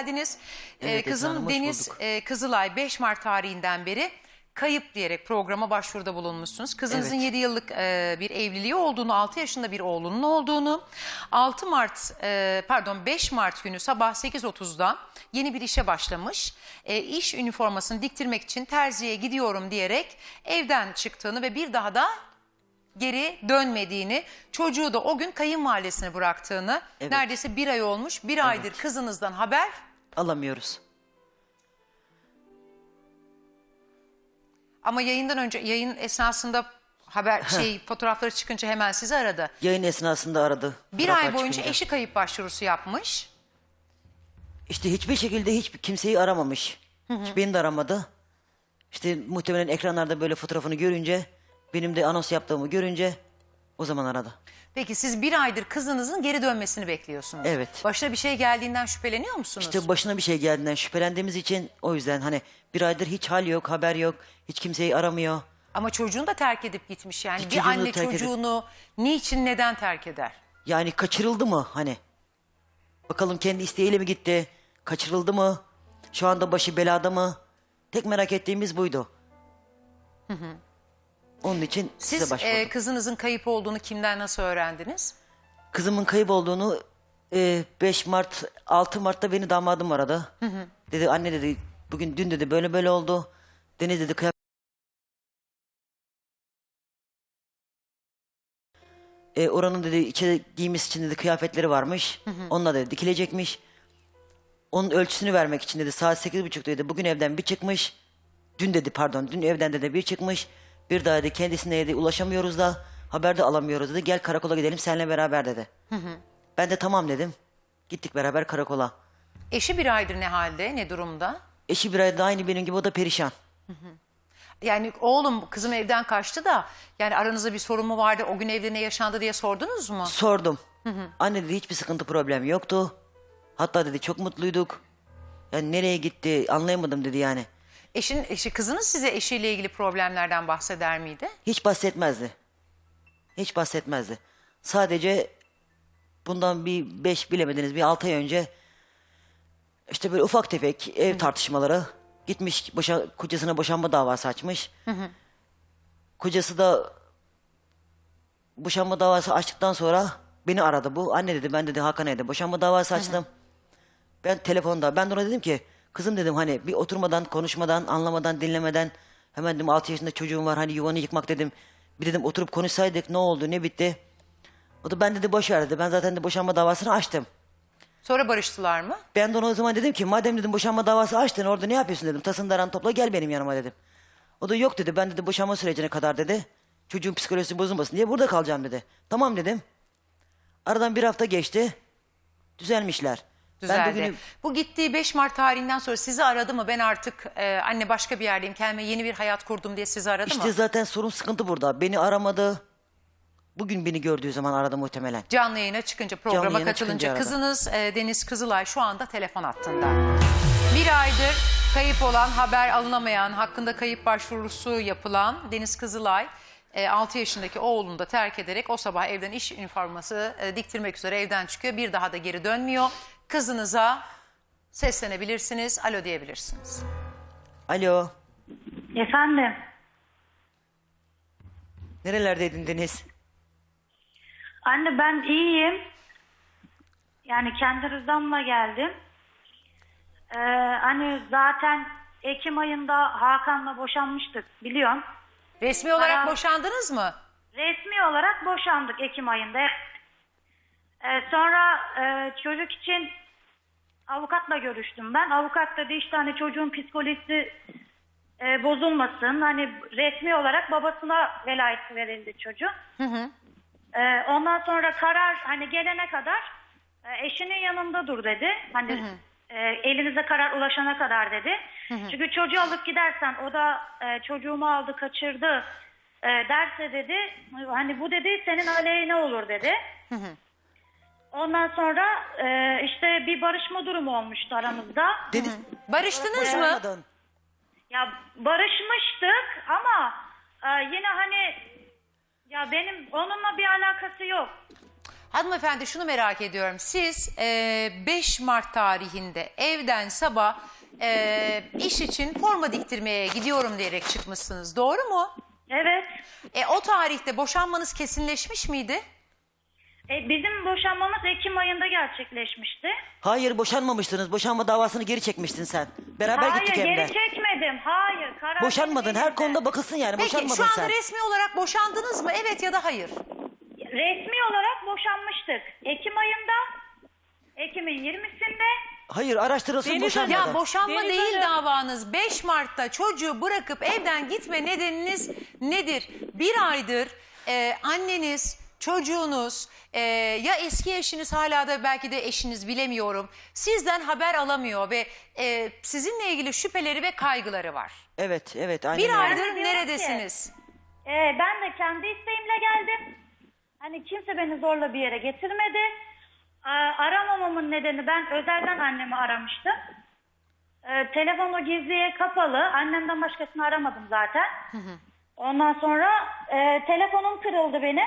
geldiniz. Ee, Evet, Esra kızım hoş Deniz bulduk. e, Kızılay 5 Mart tarihinden beri kayıp diyerek programa başvuruda bulunmuşsunuz. Kızınızın Evet. 7 yıllık e, bir evliliği olduğunu, 6 yaşında bir oğlunun olduğunu, 6 Mart e, pardon 5 Mart günü sabah 8.30'da yeni bir işe başlamış. E, iş üniformasını diktirmek için terziye gidiyorum diyerek evden çıktığını ve bir daha da geri dönmediğini, çocuğu da o gün kayınvalidesine bıraktığını, Evet. neredeyse bir ay olmuş, bir aydır kızınızdan haber Alamıyoruz. Ama yayından önce yayın esnasında haber şey fotoğrafları çıkınca hemen sizi aradı. Yayın esnasında aradı. Bir ay boyunca çıkınca. eşi kayıp başvurusu yapmış. İşte hiçbir şekilde hiç kimseyi aramamış. Hiç beni de aramadı. İşte muhtemelen ekranlarda böyle fotoğrafını görünce, benim de anons yaptığımı görünce o zaman aradı. Peki siz bir aydır kızınızın geri dönmesini bekliyorsunuz. Evet. Başına bir şey geldiğinden şüpheleniyor musunuz? İşte başına bir şey geldiğinden şüphelendiğimiz için o yüzden hani bir aydır hiç hal yok, haber yok, hiç kimseyi aramıyor. Ama çocuğunu da terk edip gitmiş yani. Çocuğunu bir anne terk edip- çocuğunu niçin neden terk eder? Yani kaçırıldı mı hani? Bakalım kendi isteğiyle mi gitti? Kaçırıldı mı? Şu anda başı belada mı? Tek merak ettiğimiz buydu. Onun için size Siz başvurdum. e, kızınızın kayıp olduğunu kimden nasıl öğrendiniz? Kızımın kayıp olduğunu e, 5 Mart, 6 Mart'ta beni damadım aradı. Dedi anne dedi bugün dün dedi böyle böyle oldu. Deniz dedi kıyafet... E, oranın dedi içeri giymesi için dedi kıyafetleri varmış. Onunla dedi dikilecekmiş. Onun ölçüsünü vermek için dedi saat sekiz buçukta dedi bugün evden bir çıkmış. Dün dedi pardon dün evden dedi bir çıkmış. Bir daha dedi kendisine dedi ulaşamıyoruz da haber de alamıyoruz dedi. Gel karakola gidelim seninle beraber dedi. Ben de tamam dedim. Gittik beraber karakola. Eşi bir aydır ne halde, ne durumda? Eşi bir ayda aynı benim gibi o da perişan. Yani oğlum kızım evden kaçtı da yani aranızda bir sorun mu vardı o gün evde ne yaşandı diye sordunuz mu? Sordum. Anne dedi hiçbir sıkıntı problem yoktu. Hatta dedi çok mutluyduk. Yani nereye gitti anlayamadım dedi yani. Eşin, eşi kızınız size eşiyle ilgili problemlerden bahseder miydi? Hiç bahsetmezdi. Hiç bahsetmezdi. Sadece bundan bir beş bilemediniz bir altı ay önce işte böyle ufak tefek ev tartışmaları gitmiş boşa, kocasına boşanma davası açmış. Kocası da boşanma davası açtıktan sonra beni aradı bu. Anne dedi ben dedi Hakan evde boşanma davası açtım. Ben telefonda ben de ona dedim ki kızım dedim hani bir oturmadan konuşmadan anlamadan dinlemeden hemen dedim 6 yaşında çocuğum var hani yuvanı yıkmak dedim. Bir dedim oturup konuşsaydık ne oldu ne bitti. O da ben dedi boş ver dedi ben zaten de boşanma davasını açtım. Sonra barıştılar mı? Ben de ona o zaman dedim ki madem dedim boşanma davası açtın orada ne yapıyorsun dedim. Tasın daran topla gel benim yanıma dedim. O da yok dedi ben dedi boşanma sürecine kadar dedi. Çocuğun psikolojisi bozulmasın diye burada kalacağım dedi. Tamam dedim. Aradan bir hafta geçti. Düzelmişler. Düzeldi. de günü Bu gittiği 5 Mart tarihinden sonra sizi aradı mı? Ben artık e, anne başka bir yerdeyim kendime yeni bir hayat kurdum diye sizi aradı İşte mı? zaten sorun sıkıntı burada. Beni aramadı. Bugün beni gördüğü zaman aradı muhtemelen. Canlı yayına çıkınca programa Canlı yayına katılınca çıkınca aradı. kızınız e, Deniz Kızılay şu anda telefon hattında. Bir aydır kayıp olan, haber alınamayan, hakkında kayıp başvurusu yapılan Deniz Kızılay 6 yaşındaki oğlunu da terk ederek o sabah evden iş üniforması e, diktirmek üzere evden çıkıyor. Bir daha da geri dönmüyor. Kızınıza seslenebilirsiniz, alo diyebilirsiniz. Alo. Efendim, Nerelerdeydin Deniz? anne ben iyiyim. Yani kendi rızamla geldim. Ee, hani zaten Ekim ayında Hakan'la boşanmıştık biliyorsun. Resmi olarak Aa. boşandınız mı? Resmi olarak boşandık Ekim ayında. Ee, sonra e, çocuk için avukatla görüştüm ben. Avukat dedi işte hani çocuğun psikolojisi e, bozulmasın. Hani resmi olarak babasına velayet verildi çocuk. Ee, ondan sonra karar hani gelene kadar e, eşinin yanında dur dedi. Hani e, elinize karar ulaşana kadar dedi. Çünkü çocuğu alıp gidersen o da e, çocuğumu aldı kaçırdı e, derse dedi hani bu dedi senin aleyhine olur dedi. Ondan sonra e, işte bir barışma durumu olmuştu aramızda. Deniz. Barıştınız mı? Ya barışmıştık ama e, yine hani ya benim onunla bir alakası yok. Hanımefendi şunu merak ediyorum. Siz e, 5 Mart tarihinde evden sabah e, iş için forma diktirmeye gidiyorum diyerek çıkmışsınız. Doğru mu? Evet. E, o tarihte boşanmanız kesinleşmiş miydi? E, bizim boşanmamız Ekim ayında gerçekleşmişti. Hayır boşanmamıştınız. Boşanma davasını geri çekmiştin sen. Beraber Hayır gittik hem geri de. çekmedim. Hayır. Karar Boşanmadın. Her elimde. konuda bakılsın yani. Peki Boşanmadın şu anda sen. resmi olarak boşandınız mı? Evet ya da hayır. Resmi olarak boşanmıştık. Ekim ayında. Ekim'in 20'sinde. Hayır araştırılsın Deniz boşanmadan. Ya boşanma Deniz değil Hanım. davanız. 5 Mart'ta çocuğu bırakıp evden gitme nedeniniz nedir? Bir aydır e, anneniz, çocuğunuz e, ya eski eşiniz hala da belki de eşiniz bilemiyorum. Sizden haber alamıyor ve e, sizinle ilgili şüpheleri ve kaygıları var. Evet evet aynen Bir öyle. aydır diyorum ki- neredesiniz? E, ben de kendi isteğimle geldim. Hani kimse beni zorla bir yere getirmedi. A, aramamamın nedeni ben özelden annemi aramıştım. E, telefonu gizliye kapalı. Annemden başkasını aramadım zaten. Ondan sonra e, telefonum kırıldı benim.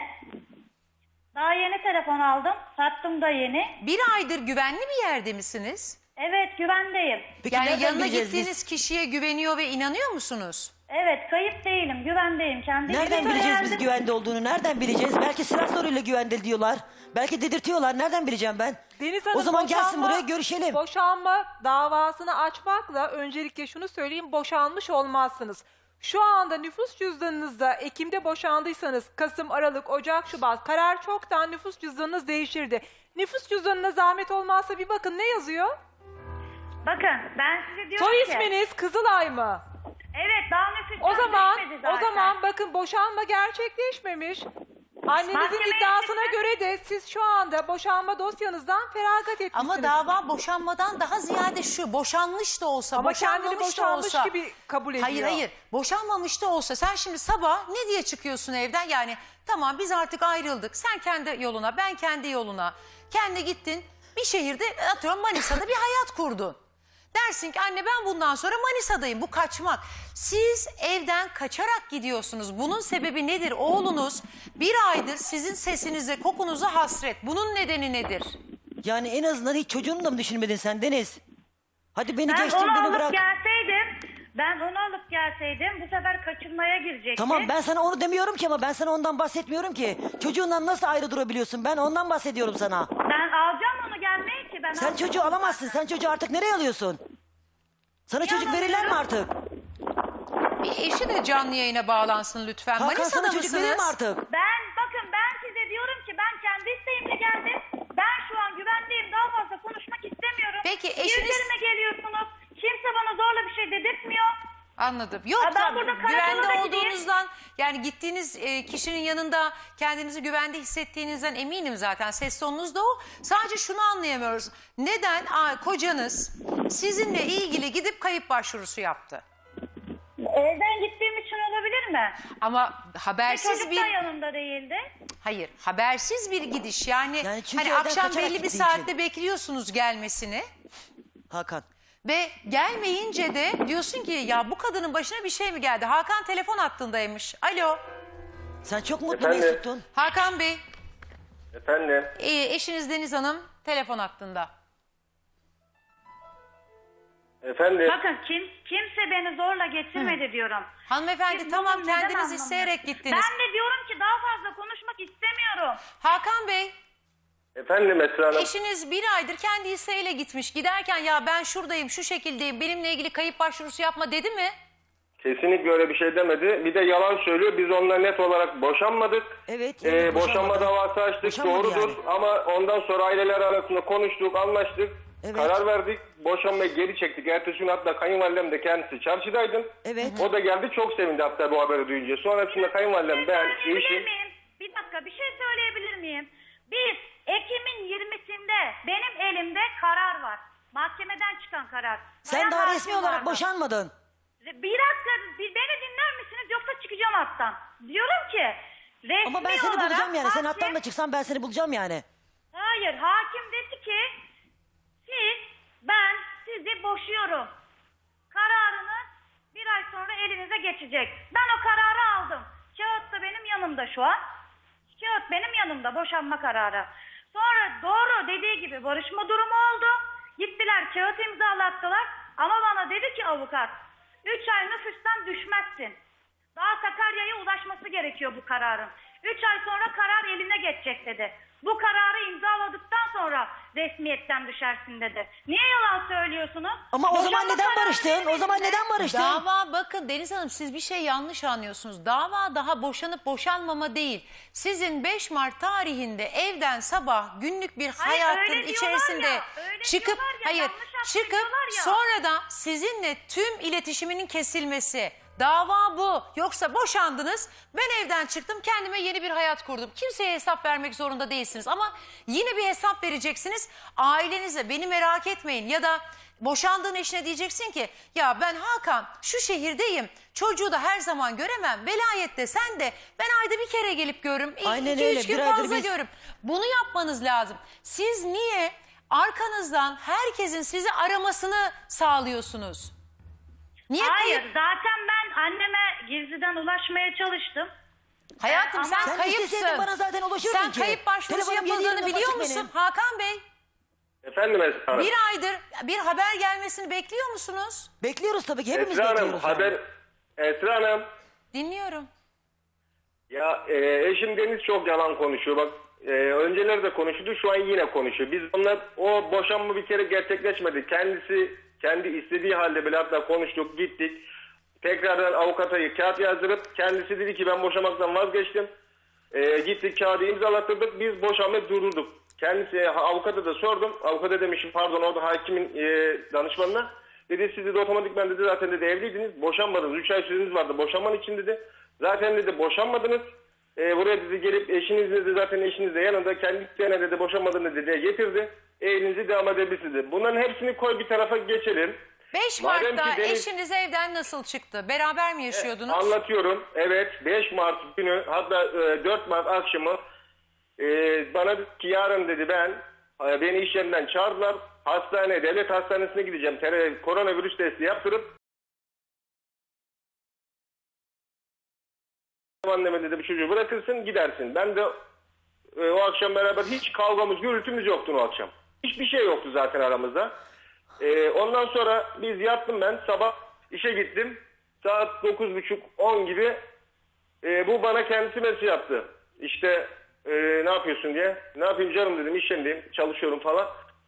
Daha yeni telefon aldım. Sattım da yeni. Bir aydır güvenli bir yerde misiniz? Evet güvendeyim. Peki yani nereden yanına bileceğiz biz? gittiğiniz kişiye güveniyor ve inanıyor musunuz? Evet kayıp değilim. Güvendeyim. Kendi Nereden işimi bileceğiz biz beğendim. güvende olduğunu? Nereden bileceğiz? Belki silah soruyla güvende diyorlar. Belki dedirtiyorlar. Nereden bileceğim ben? Deniz Hanım o zaman gelsin boşanma- buraya görüşelim. Boşanma davasını açmakla öncelikle şunu söyleyeyim boşanmış olmazsınız. Şu anda nüfus cüzdanınızda Ekim'de boşandıysanız Kasım, Aralık, Ocak, Şubat karar çoktan nüfus cüzdanınız değişirdi. Nüfus cüzdanına zahmet olmazsa bir bakın ne yazıyor? Bakın ben size diyorum Soy ki. isminiz Kızılay mı? Evet daha nüfus O zaman o zaman bakın boşanma gerçekleşmemiş. Annenizin Mahkemeye iddiasına göre de siz şu anda boşanma dosyanızdan feragat etmişsiniz. Ama dava boşanmadan daha ziyade şu boşanmış da olsa Ama kendini boşanmamış da boşanmış olsa. gibi kabul ediyor. Hayır hayır boşanmamış da olsa sen şimdi sabah ne diye çıkıyorsun evden yani tamam biz artık ayrıldık sen kendi yoluna ben kendi yoluna kendi gittin bir şehirde atıyorum Manisa'da bir hayat kurdun. Dersin ki anne ben bundan sonra Manisa'dayım bu kaçmak. Siz evden kaçarak gidiyorsunuz. Bunun sebebi nedir? Oğlunuz bir aydır sizin sesinize kokunuza hasret. Bunun nedeni nedir? Yani en azından hiç çocuğunu da mı düşünmedin sen Deniz? Hadi beni Ben geçtin onu beni alıp bırak. gelseydim, ben onu alıp gelseydim bu sefer kaçırmaya girecekti. Tamam ben sana onu demiyorum ki ama ben sana ondan bahsetmiyorum ki. Çocuğundan nasıl ayrı durabiliyorsun? Ben ondan bahsediyorum sana. Ben alacağım onu gelmeyi ki. Ben Sen çocuğu alamazsın. Sen çocuğu artık nereye alıyorsun? Sana çocuk verirler mi artık? Bir eşi de canlı yayına bağlansın lütfen. Hakan Manisa'da sana çocuk verir mi mısınız? artık? Ben bakın ben size diyorum ki ben kendi isteğimle geldim. Ben şu an güvendeyim. Daha fazla konuşmak istemiyorum. Peki, eşiniz- üzerime geliyorsunuz? Kimse bana zorla bir şey dedirtmiyor. Anladım. Yok ben tabii, burada güvende da gideyim. olduğunuzdan yani gittiğiniz e, kişinin yanında kendinizi güvende hissettiğinizden eminim zaten. Ses tonunuz da o. Sadece şunu anlayamıyoruz. Neden aa, kocanız sizinle ilgili gidip kayıp başvurusu yaptı? Evden gittiğim için olabilir mi? Ama Ve habersiz çocuk bir da yanımda değildi. hayır habersiz bir gidiş yani, Yani çünkü hani evden akşam kaçarak belli bir gittiği saatte bekliyorsunuz gelmesini. Hakan. Ve gelmeyince de diyorsun ki ya bu kadının başına bir şey mi geldi? Hakan telefon hattındaymış. Alo Sen çok mutlu Efendim? Mesut'tun. Hakan Bey Efendim, e, eşiniz Deniz Hanım telefon hattında. efendim. Bakın kim kimse beni zorla getirmedi diyorum. Hanımefendi Siz tamam bunu neden kendiniz anlamıyorsunuz? isteyerek gittiniz. Ben de diyorum ki daha fazla konuşmak istemiyorum. Hakan Bey Efendim Esra Hanım. eşiniz bir aydır kendi isteğiyle gitmiş. Giderken ya ben şuradayım şu şekildeyim benimle ilgili kayıp başvurusu yapma dedi mi? Kesinlikle öyle bir şey demedi. Bir de yalan söylüyor. Biz onunla net olarak boşanmadık. Evet, Ee, evet, boşanma boşanmadı. davası açtık. Boşanmadı Doğrudur. yani. Ama ondan sonra aileler arasında konuştuk, anlaştık. Evet. Karar verdik. Boşanmayı geri çektik. Ertesi gün hatta kayınvalidem de kendisi çarşıdaydı. Evet. O da geldi çok sevindi hatta bu haberi duyunca. Sonrasında kayınvalidem ben, Söyleyebilir eşim. miyim? Bir dakika bir şey söyleyebilir miyim? Biz Ekim'in 20'sinde benim elimde karar var. Mahkemeden çıkan karar. Sen Bayan daha hakim resmi olarak vardı. boşanmadın. Bir dakika bir beni dinler misiniz yoksa çıkacağım hattan. Diyorum ki resmi Ama ben seni olarak bulacağım yani. Sen hakim- hattan da çıksan ben seni bulacağım yani. Hayır hakim dedi ki siz ben sizi boşuyorum. Kararınız bir ay sonra elinize geçecek. Ben o kararı aldım. Kağıt da benim yanımda şu an. Kağıt benim yanımda boşanma kararı. Sonra doğru dediği gibi barışma durumu oldu. Gittiler kağıt imzalattılar. Ama bana dedi ki avukat 3 ay nüfustan düşmezsin. Daha Sakarya'ya ulaşması gerekiyor bu kararın. 3 ay sonra karar eline geçecek dedi. Bu kararı imzaladıktan sonra resmiyetten düşersin dedi. Niye yalan söylüyorsunuz? Ama o zaman Boşanma neden kararı barıştın? O zaman neden barıştın? Dava bakın Deniz Hanım siz bir şey yanlış anlıyorsunuz. Dava daha boşanıp boşanmama değil. Sizin 5 Mart tarihinde evden sabah günlük bir Hayır, hayatın öyle diyorlar içerisinde ya, öyle çıkıp diyorlar ya, hayır yanlış çıkıp aktarıyorlar ya. sonra da sizinle tüm iletişiminin kesilmesi. Dava bu. Yoksa boşandınız. Ben evden çıktım. Kendime yeni bir hayat kurdum. Kimseye hesap vermek zorunda değilsiniz. Ama yine bir hesap vereceksiniz. Ailenize beni merak etmeyin. Ya da boşandığın eşine diyeceksin ki ya ben Hakan şu şehirdeyim. Çocuğu da her zaman göremem. Velayette sen de ben ayda bir kere gelip görürüm. İki, Aynen iki, öyle. üç gün Bir aydır fazla biz- görürüm. Bunu yapmanız lazım. Siz niye arkanızdan herkesin sizi aramasını sağlıyorsunuz? Niye Hayır kayıp? zaten ben anneme gizliden ulaşmaya çalıştım. Hayatım Ama- sen, Sen kayıpsın. isteseydin bana zaten ulaşırdın Sen ki. kayıp başvurusu Telefonum yedi yapıldığını biliyor açık musun benim. Hakan Bey? Efendim Esra Hanım. Bir aydır bir haber gelmesini bekliyor musunuz? Bekliyoruz tabii ki. Hepimiz Esra Hanım bekliyoruz. haber... Esra Hanım. Dinliyorum. Ya e, eşim Deniz çok yalan konuşuyor. Bak e, önceleri de konuştu şu an yine konuşuyor. Biz onlar o boşanma bir kere gerçekleşmedi. Kendisi kendi istediği halde bile hatta konuştuk gittik. Tekrardan avukata kağıt yazdırıp kendisi dedi ki ben boşamaktan vazgeçtim. E, gittik kağıdı imzalattırdık biz boşanmayı durdurduk. Kendisi avukata da sordum. Avukata demişim pardon orada hakimin e, danışmanına. Dedi siz de otomatikman dedi zaten dedi evliydiniz. Boşanmadınız. 3 ay süreniz vardı boşanman için dedi. Zaten dedi boşanmadınız. E, buraya dedi gelip eşiniz dedi zaten eşiniz de yanında kendi sene dedi boşanmadığını dedi getirdi. Evliliğinizi devam edebilirsiniz dedi. Bunların hepsini koy bir tarafa geçelim. 5 Madem Mart'ta ki eşiniz evden nasıl çıktı? Beraber mi yaşıyordunuz? Anlatıyorum. Evet 5 Mart günü hatta e, 4 Mart akşamı e, bana dedi ki yarın dedi ben e, beni iş yerinden çağırdılar. Hastaneye, devlet hastanesine gideceğim. Tere- Koronavirüs testi yaptırıp anneme dedi bu çocuğu bırakırsın gidersin. Ben de e, o akşam beraber hiç kavgamız, gürültümüz yoktu o akşam. Hiçbir şey yoktu zaten aramızda. E, ondan sonra biz yattım ben. Sabah işe gittim. Saat 9.30-10 gibi e, bu bana kendisi mesaj yaptı. İşte e, ne yapıyorsun diye. Ne yapayım canım dedim iş yerindeyim çalışıyorum falan.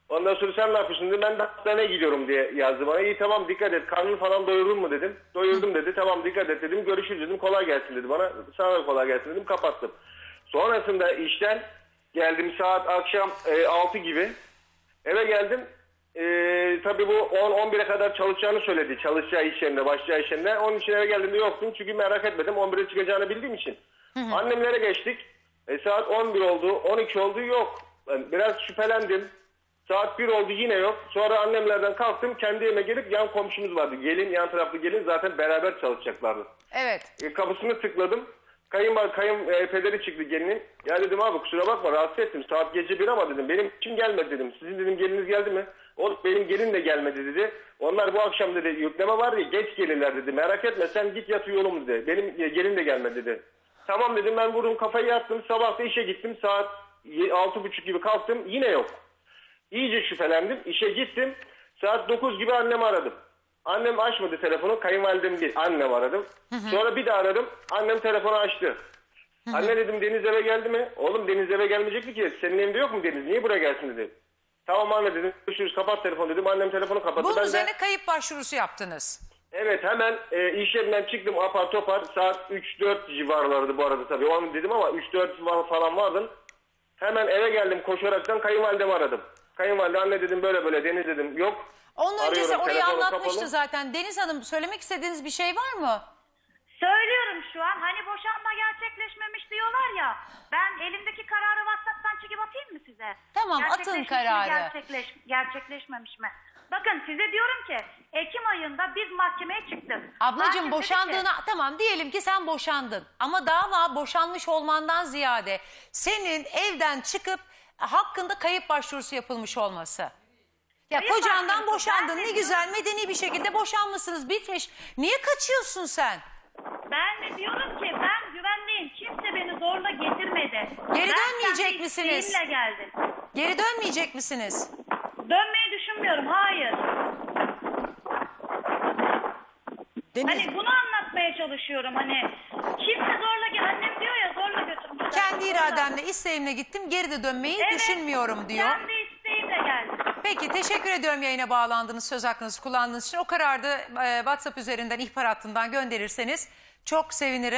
Ondan sonra sen ne yapıyorsun dedi. Ben de hastaneye gidiyorum diye yazdı bana. İyi tamam dikkat et. Karnını falan doyurdun mu dedim. Doyurdum dedi. Tamam dikkat et dedim. Görüşürüz dedim. Kolay gelsin dedi bana. Sana da kolay gelsin dedim. Kapattım. Sonrasında işten geldim saat akşam e, 6 gibi. Eve geldim. E, tabii bu 10-11'e kadar çalışacağını söyledi. Çalışacağı iş yerinde, başlayacağı iş yerinde. Onun için eve geldiğimde yoktum. Çünkü merak etmedim. 11'e çıkacağını bildiğim için. Annemlere geçtik. E, saat 11 oldu, 12 oldu yok. Ben biraz şüphelendim. Saat 1 oldu yine yok. Sonra annemlerden kalktım. Kendi evime gelip yan komşumuz vardı. Gelin, yan taraflı gelin zaten beraber çalışacaklardı. Evet. E, kapısını tıkladım. Kayın var, kayın e, pederi çıktı gelinin. Ya dedim abi kusura bakma rahatsız ettim. Saat gece bir ama dedim. Benim kim gelmedi dedim. Sizin dedim geliniz geldi mi? O benim gelin de gelmedi dedi. Onlar bu akşam dedi yükleme var ya geç gelirler dedi. Merak etme sen git yat uyuyalım dedi. Benim e, gelin de gelmedi dedi. Tamam dedim ben vurdum kafayı yattım. Sabah da işe gittim. Saat altı buçuk gibi kalktım. Yine yok. İyice şüphelendim. İşe gittim. Saat 9 gibi annemi aradım. Annem açmadı telefonu. Kayınvalidem değil. Annem aradım. Sonra bir de aradım. Annem telefonu açtı. Anne dedim Deniz eve geldi mi? Oğlum Deniz eve gelmeyecekti ki. Senin evinde yok mu Deniz? Niye buraya gelsin dedi. Tamam anne dedim. Görüşürüz kapat telefonu dedim. Annem telefonu kapattı. Bunun ben de, üzerine kayıp başvurusu yaptınız. evet hemen e, iş yerinden çıktım apar topar. Saat 3-4 civarlardı bu arada tabii. O an dedim ama 3-4 falan vardım. Hemen eve geldim koşaraktan kayınvalidemi aradım. Kayınvalide anne dedim böyle böyle Deniz dedim. Yok. Onun öncesi Arıyorum, orayı telefonu anlatmıştı kapalı. zaten. Deniz Hanım söylemek istediğiniz bir şey var mı? Söylüyorum şu an hani boşanma gerçekleşmemiş diyorlar ya. Ben elimdeki kararı WhatsApp'tan çekip atayım mı size? Tamam, atın Gerçekleşmiş mi, kararı. Gerçekleş, gerçekleşmemiş mi? Bakın size diyorum ki Ekim ayında biz mahkemeye çıktık. Ablacığım dedi ki, boşandığına tamam diyelim ki sen boşandın ama dava boşanmış olmandan ziyade senin evden çıkıp hakkında kayıp başvurusu yapılmış olması. Ya Kayıp kocandan boşandın ben de ne güzel medeni bir şekilde boşanmışsınız bitmiş. Niye kaçıyorsun sen? Ben de diyorum ki ben güvenliyim. Kimse beni zorla getirmedi. Geri ben dönmeyecek kendi misiniz? isteğimle geldim. Geri dönmeyecek misiniz? Dönmeyi düşünmüyorum. Hayır. Deniz Hani bunu anlatmaya çalışıyorum. Hani kimse zorla gel. Annem diyor ya zorla götürmüşler. Kendi Zorla. irademle, isteğimle gittim. Geri de dönmeyi Evet, düşünmüyorum diyor. Kendi. Peki teşekkür ediyorum yayına bağlandığınız, söz hakkınızı kullandığınız için. O kararı e, WhatsApp üzerinden ihbar hattından gönderirseniz çok sevinirim.